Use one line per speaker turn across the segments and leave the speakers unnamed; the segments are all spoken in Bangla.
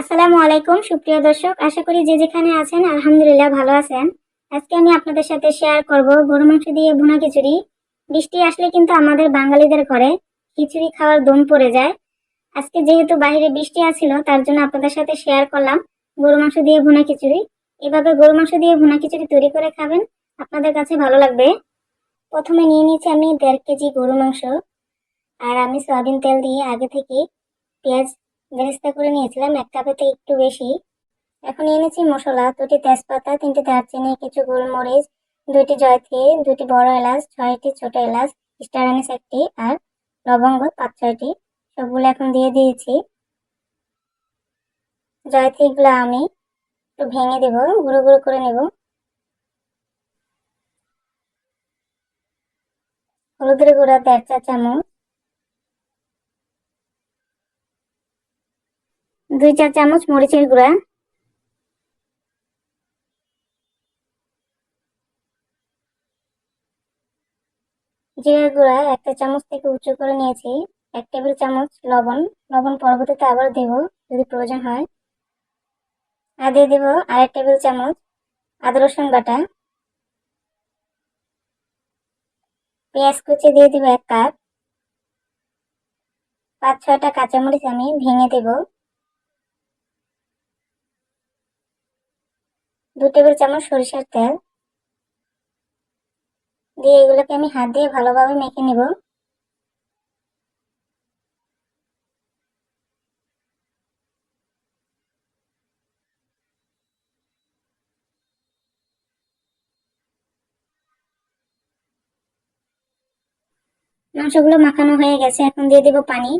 আসসালামু আলাইকুম, সুপ্রিয় দর্শক। আশা করি যে যেখানে আছেন, আলহামদুলিল্লাহ ভালো আছেন। আজকে আমি আপনাদের সাথে শেয়ার করব গরু মাংস দিয়ে ভুনা খিচুড়ি। বৃষ্টি আসলে কিন্তু আমাদের বাঙালিদের ঘরে খিচুড়ি খাওয়ার দম পড়ে যায়। আজকে যেহেতু বাইরে বৃষ্টি আছিল, তার জন্য আপনাদের সাথে শেয়ার করলাম গরু মাংস দিয়ে ভুনা খিচুড়ি। এভাবে গরু মাংস দিয়ে ভুনা খিচুড়ি তৈরি করে খাবেন, আপনাদের কাছে ভালো লাগবে। প্রথমে নিয়ে নিয়েছি আমি দেড় কেজি গরু মাংস। আর আমি সয়াবিন তেল দিয়ে আগে থেকে পেঁয়াজ বেরেস্তা করে নিয়েছিলাম, এক কাপেতে একটু বেশি। এখন এনেছি মশলা, দুটি তেজপাতা, তিনটি দারচিনি, কিছু গোলমরিচ, দুইটি জয়ত্রী দুটি বড় এলাচ, ছয়টি ছোট এলাচ, স্টার আনিস একটি, আর লবঙ্গ পাঁচ ছয়টি। সবগুলো এখন দিয়ে দিয়েছি। জয়ত্রীগুলো আমি একটু ভেঙে দেব, গুঁড়ো গুঁড়ো করে নেব। হলুদের গুঁড়া দেড় চা চামচ। দুই চা চামচ মরিচের গুঁড়া। জিরার গুঁড়া একটা চামচ থেকে উঁচু করে নিয়েছি। এক টেবিল চামচ লবণ। লবণ পরবর্তীতে আবার দেব, যদি প্রয়োজন হয়। আর দিয়ে দেব আরেক টেবিল চামচ আদা রসুন বাটা। পেঁয়াজ কুচি দিয়ে দিব এক কাপ। পাঁচ ছয়টা কাঁচামরিচ আমি ভেঙে দেব। দু টেবিল চামচ সরিষার তেল। দিয়ে এগুলোকে আমি হাত দিয়ে ভালোভাবে মেখে নেব। মাংসগুলো মাখানো হয়ে গেছে, এখন দিয়ে দেব পানি।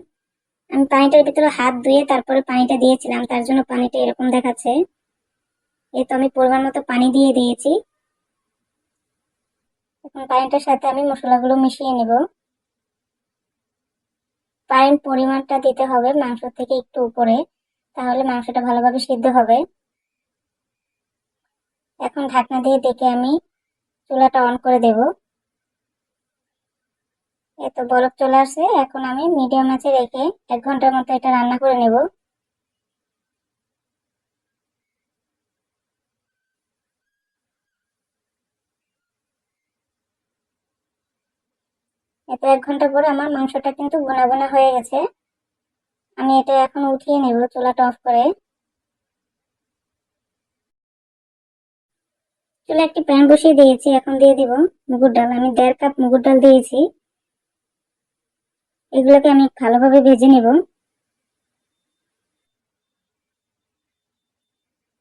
আমি পানিটার ভিতরে হাত ধুয়ে তারপরে পানিটা দিয়েছিলাম, তার জন্য পানিটা এরকম দেখাচ্ছে। এই তো আমি পরিমাণ মতো পানি দিয়ে দিয়েছি। এখন পানিটার সাথে আমি মশলাগুলো মিশিয়ে নেব। পানির পরিমাণটা দিতে হবে মাংস থেকে একটু উপরে, তাহলে মাংসটা ভালোভাবে সিদ্ধ হবে। এখন ঢাকনা দিয়ে ডেকে আমি চুলাটা অন করে দেব। এত বরফ চলে আসছে এখন আমি মিডিয়াম আঁচে রেখে এক ঘণ্টার মতো এটা রান্না করে নেব। এত এক ঘণ্টা পরে আমার মাংসটা কিন্তু বোনা বোনা হয়ে গেছে। আমি এটা এখন উঠিয়ে নেব চুলাটা অফ করে। চুলা একটি প্যান বসিয়ে দিয়েছি, এখন দিয়ে দিব মুগুর ডাল। আমি দেড় কাপ মুগুর ডাল দিয়েছি। এগুলোকে আমি ভালোভাবে ভেজে নেব।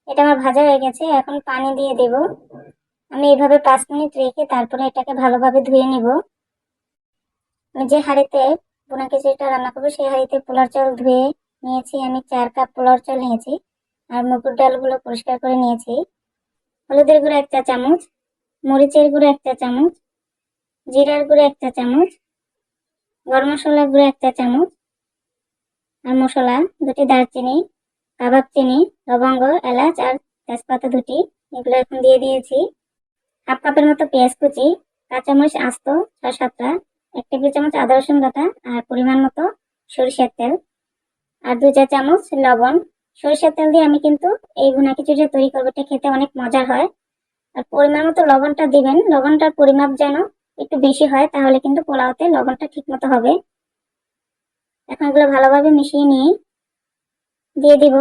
এটা আমার ভাজা হয়ে গেছে, এখন পানি দিয়ে দেব। আমি এইভাবে পাঁচ মিনিট রেখে তারপরে এটাকে ভালোভাবে ধুয়ে নেব। যে হাঁড়িতে বোনা খিচুড়িটা রান্না করব, সেই হাঁড়িতে পোলার চাল ধুয়ে নিয়েছি আমি চার কাপ পোলার চাল নিয়েছি আর মুগুর ডালগুলো পরিষ্কার করে নিয়েছি। হলুদের গুঁড়ো এক চা চামচ, মরিচের গুঁড়ো এক চা চামচ, জিরার গুঁড়ো এক চা চামচ, গরম মশলার গুঁড়ো এক চা চামচ আর মশলা, দুটি দারচিনি, কাবাব চিনি, লবঙ্গ, এলাচ আর তেজপাতা দুটি এগুলো এখন দিয়ে দিয়েছি। হাফ কাপের মতো পেঁয়াজ কুচি, কাঁচামরিচ আস্ত, ছয় সাতটা এক টেবিল চামচ আদা রসুন বাটা আর পরিমাণ মতো সরিষার তেল। আর দু চা চামচ লবণ। সরিষার তেল দিয়ে আমি কিন্তু এই ভুনা খিচুড়ি তৈরি করব, এটা খেতে অনেক মজার হয়। আর পরিমাণ মতো লবণটা দিবেন। লবণটার পরিমাপ যেন একটু বেশি হয়, তাহলে কিন্তু পোলাওতে লবণটা ঠিক মতো হবে। এখন এগুলো ভালোভাবে মিশিয়ে নিয়ে দিয়ে দিব।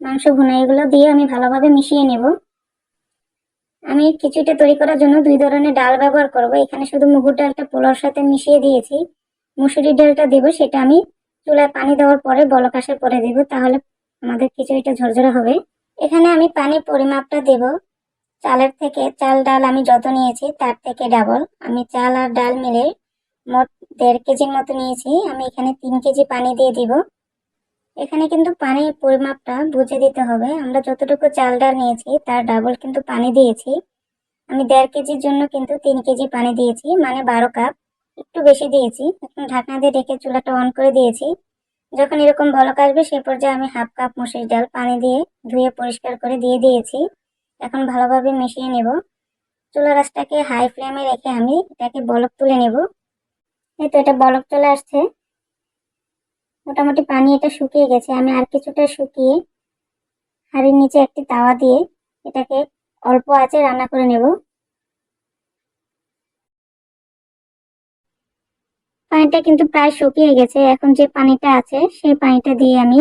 মাংস ভুনা এগুলো দিয়ে আমি ভালোভাবে মিশিয়ে নেব। আমি খিচুড়িটা তৈরি করার জন্য দুই ধরনের ডাল ব্যবহার করব। এখানে শুধু মুগুর ডালটা পোলাওর সাথে মিশিয়ে দিয়েছি। মুসুরির ডালটা দেবো, সেটা আমি চুলায় পানি দেওয়ার পরে বলক পরে দেব, তাহলে আমাদের খিচুড়িটা ঝরঝরে হবে। এখানে আমি পানির পরিমাপটা দেব। চালের থেকে চাল ডাল আমি যত নিয়েছি, তার থেকে ডাবল। আমি চাল আর ডাল মিলে মোট দেড় কেজির মতো নিয়েছি। আমি এখানে তিন কেজি পানি দিয়ে দিব। এখানে কিন্তু পানির পরিমাপটা বুঝে দিতে হবে। আমরা যতটুকু চাল ডাল নিয়েছি, তার ডাবল কিন্তু পানি দিয়েছি। আমি দেড় কেজির জন্য কিন্তু তিন কেজি পানি দিয়েছি মানে বারো কাপ একটু বেশি দিয়েছি। এখন ঢাকনা দিয়ে ঢেকে চুলাটা অন করে দিয়েছি। যখন এরকম বলক আসবে, সে পর্যায়ে আমি হাফ কাপ মুসুর ডাল পানি দিয়ে ধুয়ে পরিষ্কার করে দিয়ে দিয়েছি। এখন ভালোভাবে মিশিয়ে নেব। চুলা রাসটাকে হাই ফ্লেমে রেখে আমি এটাকে বলক তুলে নেব। এই তো এটা বলক চলে আসছে। মোটামুটি পানি এটা শুকিয়ে গেছে। আমি আর কিছুটা শুকিয়ে হাঁড়ির নিচে একটি তাওয়া দিয়ে এটাকে অল্প আঁচে রান্না করে নেব। পানিটা কিন্তু প্রায় শুকিয়ে গেছে। এখন যে পানিটা আছে, সেই পানিটা দিয়ে আমি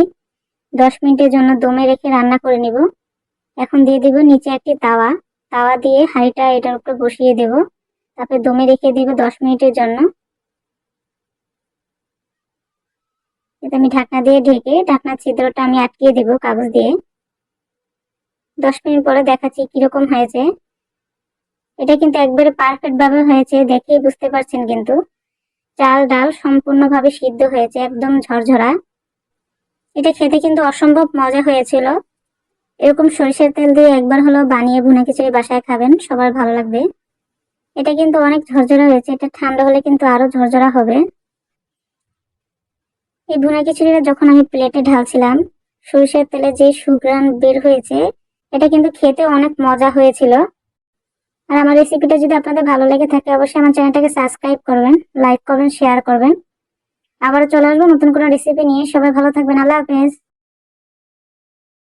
দশ মিনিটের জন্য দমে রেখে রান্না করে নেব। এখন দিয়ে দেব নিচে একটি তাওয়া। তাওয়া দিয়ে হাঁড়িটা এটার উপরে বসিয়ে দেব। তারপরে দমে রেখে দিব দশ মিনিটের জন্য এতে আমি ঢাকনা দিয়ে ঢেকে ঢাকনার ছিদ্রটা আমি আটকিয়ে দেব কাগজ দিয়ে। দশ মিনিট পরে দেখাচ্ছি কীরকম হয়েছে। এটা কিন্তু একবারে পারফেক্ট ভাবে হয়েছে, দেখেই বুঝতে পারছেন কিন্তু। চাল ডাল সম্পূর্ণভাবে সিদ্ধ হয়েছে, একদম ঝরঝরা। এটা খেতে কিন্তু অসম্ভব মজা হয়েছিল। এরকম সরিষার তেল দিয়ে একবার হলো বানিয়ে ভুনা খিচুড়ি বাসায় খাবেন, সবার ভালো লাগবে। এটা কিন্তু অনেক ঝরঝরা হয়েছে, এটা ঠান্ডা হলে কিন্তু আরও ঝরঝরা হবে। এই ভুনা খিচুড়িটা যখন আমি প্লেটে ঢালছিলাম, সরিষার তেলে যে সুগ্রান বের হয়েছে, এটা কিন্তু খেতে অনেক মজা হয়েছিল। আর আমার রেসিপিটা যদি আপনাদের ভালো লেগে থাকে, অবশ্যই আমার চ্যানেলটাকে সাবস্ক্রাইব করবেন লাইক করবেন শেয়ার করবেন। আবার চলে আসব নতুন কোনো রেসিপি নিয়ে। সবাই ভালো থাকবেন। আল্লাহ হাফেজ।